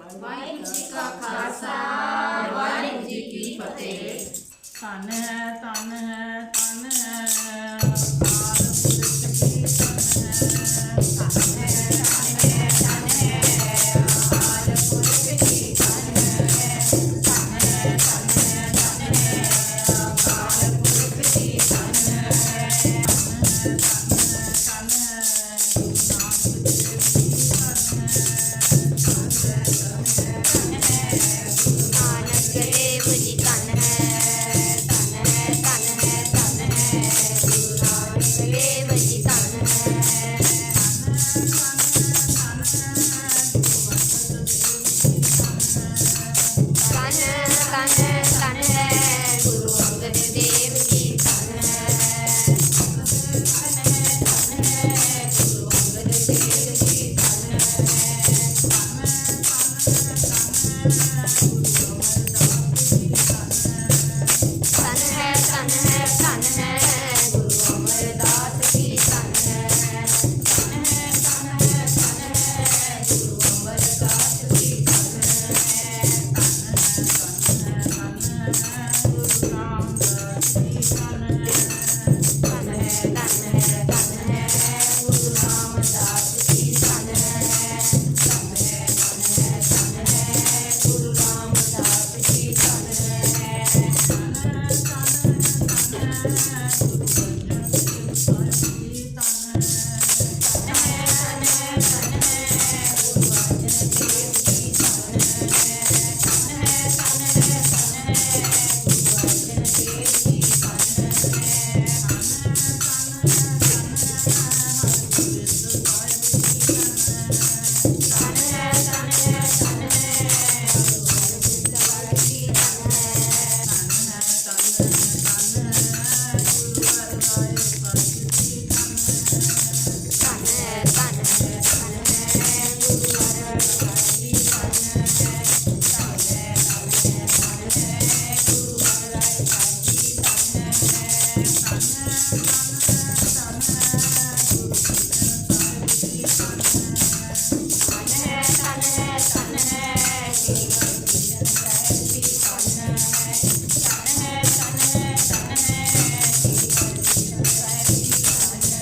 ਵਾਹਿਗੁਰੂ ਜੀ ਕਾ ਖਾਲਸਾ ਵਾਹਿਗੁਰੂ ਜੀ ਕੀ ਫਤਿਹ। ਧੰਨ ਹੈ ਧੰਨ ਹੈ ਧੰਨ ਹੈ।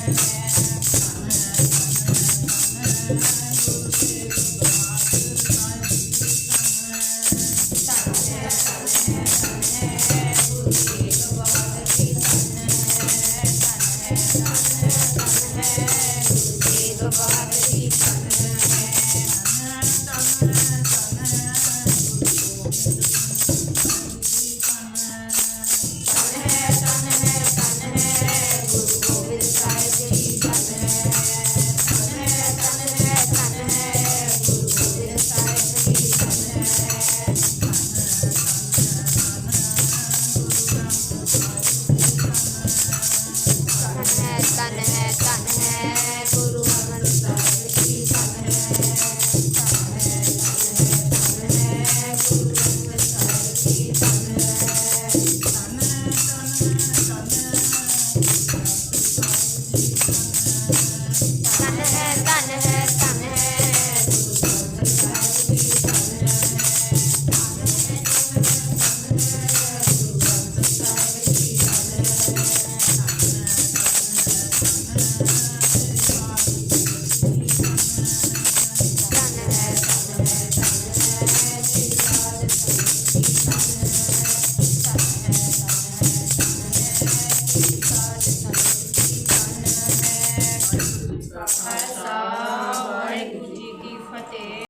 Yes.